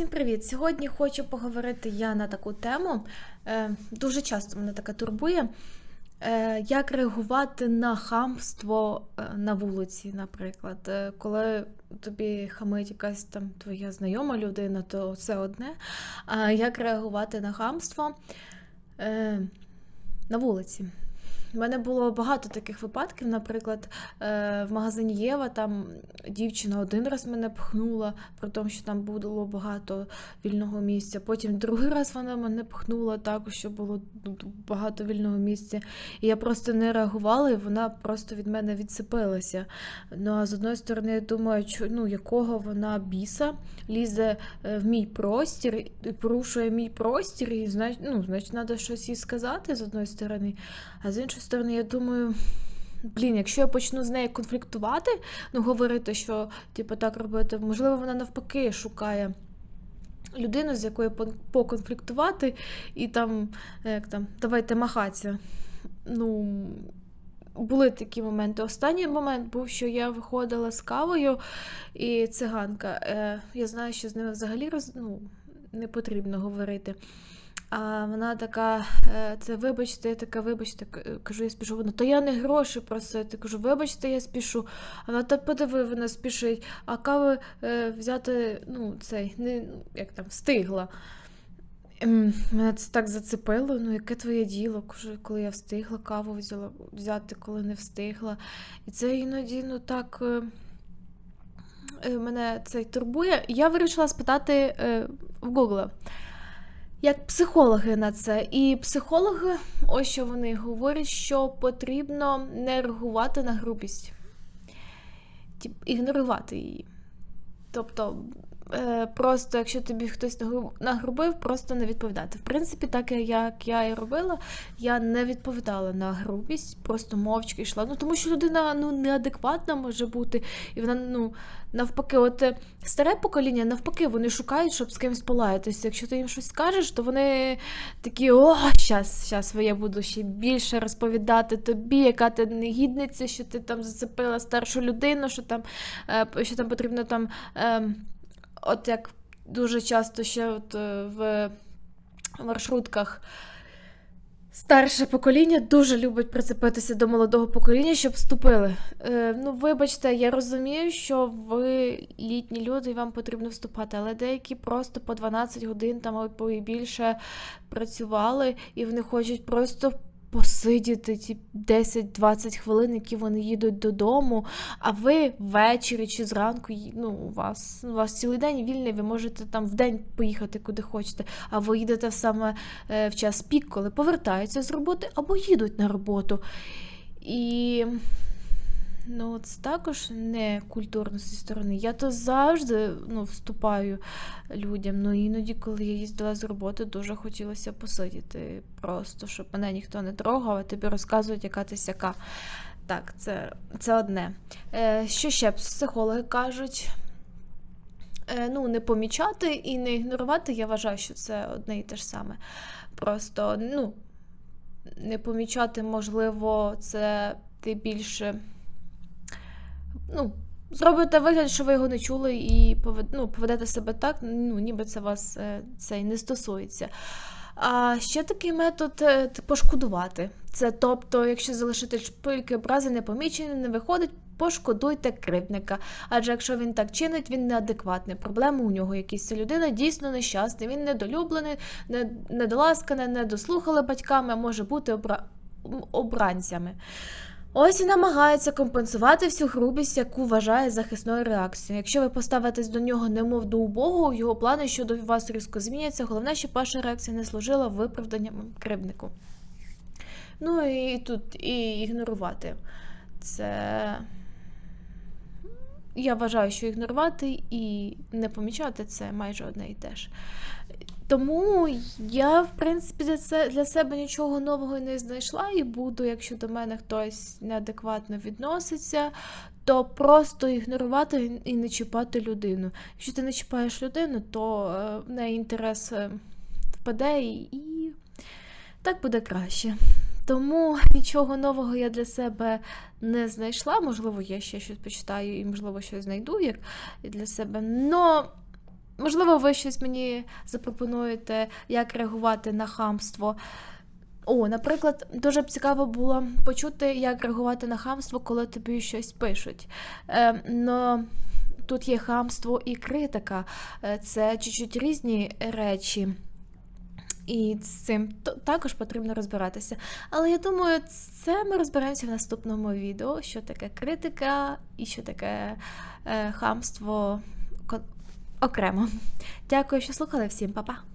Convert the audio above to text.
Всім привіт! Сьогодні хочу поговорити я на таку тему. Е, дуже часто мене така турбує. Е, як реагувати на хамство е, на вулиці, наприклад. Коли тобі хамить якась там твоя знайома людина, то це одне. А як реагувати на хамство на вулиці? Мене було багато таких випадків. Наприклад, е, в магазині Єва там дівчина один раз мене пхнула, при тому, що там було багато вільного місця. Потім другий раз вона мене пхнула також, що було багато вільного місця. І я просто не реагувала, і вона просто від мене відсипилася. Ну а з одної сторони, я думаю, ну, якого вона біса лізе е, в мій простір і порушує мій простір, і значить, ну, значить, треба щось їй сказати з одної сторони. А з іншої сторони, я думаю, блін, якщо я почну з нею конфліктувати, ну говорити, що типу, так робити, можливо, вона навпаки шукає. Людину, з якою поконфліктувати, і там, як там, давайте махатися. Ну, були такі моменти. Останній момент був, що я виходила з кавою, і циганка. Е, я знаю, що з ними взагалі роз, ну, не потрібно говорити. А вона така, е, це вибачте, я така, вибачте, кажу, я спішу. Вона, то я не гроші просити. Кажу, вибачте, я спішу. А вона та подиви, вона спішить, а кави е, взяти, ну, цей, не, ну, як там, встигла. Ем, Мене це так зацепило. Ну, яке твоє діло, коли я встигла каву взяла, взяти, коли не встигла. І це іноді, ну так. е, е, Мене це турбує. Я вирішила спитати е, в Гугла, як психологи на це. І психологи, ось що вони говорять, що потрібно не реагувати на грубість, ігнорувати її. Тобто, просто якщо тобі хтось нагру- нагрубив, просто не відповідати. В принципі, так як я і робила, я не відповідала на грубість, просто мовчки йшла. Ну тому що людина ну неадекватна може бути, і вона ну навпаки, от е, старе покоління, навпаки, вони шукають, щоб з кимось полаятися. Якщо ти їм щось скажеш, то вони такі: о, щас, щас я буду ще більше розповідати тобі, яка ти негідниця, що ти там зацепила старшу людину, що там, е, що там потрібно там. От як дуже часто ще от е, в маршрутках. Старше покоління дуже любить прицепитися до молодого покоління, щоб вступили. Е, ну, вибачте, я розумію, що ви літні люди і вам потрібно вступати, але деякі просто по 12 годин там або і більше працювали, і вони хочуть просто посидіти ті 10-20 хвилин, які вони їдуть додому, а ви ввечері чи зранку, ну, у вас, у вас цілий день вільний, ви можете там в день поїхати куди хочете, а ви їдете саме е, в час пік, коли повертаються з роботи або їдуть на роботу. І ну, це також не культурно зі сторони. Я то завжди ну, вступаю людям. Ну іноді, коли я їздила з роботи, дуже хотілося посидіти. Просто щоб мене ніхто не трогав, а тобі розказують, яка ти сяка. Так, це, це одне. Е, що ще психологи кажуть? Е, ну, не помічати і не ігнорувати, я вважаю, що це одне і те ж саме. Просто, ну, не помічати, можливо, це ти більше. Ну, зробите вигляд, що ви його не чули, і ну, поведете себе так, ну, ніби це вас е, це не стосується. А ще такий метод е, пошкодувати. Це тобто, якщо залишити шпильки образи непомічені, не виходить, пошкодуйте кривдника. Адже якщо він так чинить, він неадекватний. Проблеми у нього якісь. Ця людина дійсно нещасна, він недолюблений, не- недоласканий, недослухали батьками, може бути обра... обранцями. Ось і намагається компенсувати всю грубість, яку вважає захисною реакцією. Якщо ви поставитесь до нього немов до убогого, його плани щодо вас різко зміняться. Головне, щоб ваша реакція не служила виправданням кривднику. Ну і тут і ігнорувати. Це. Я вважаю, що ігнорувати і не помічати це майже одне і те ж. Тому я, в принципі, для, це, для себе нічого нового не знайшла і буду, якщо до мене хтось неадекватно відноситься, то просто ігнорувати і не чіпати людину. Якщо ти не чіпаєш людину, то е, в неї інтерес е, впаде і, і так буде краще. Тому нічого нового я для себе не знайшла. Можливо, я ще щось почитаю і, можливо, щось знайду як для себе. Но Можливо, ви щось мені запропонуєте, як реагувати на хамство. О, наприклад, дуже б цікаво було почути, як реагувати на хамство, коли тобі щось пишуть. Е, но тут є хамство і критика. Е, Це чуть-чуть різні речі. І з цим також потрібно розбиратися. Але я думаю, це ми розберемося в наступному відео, що таке критика і що таке е, хамство окремо. Дякую, що слухали всім, па-па!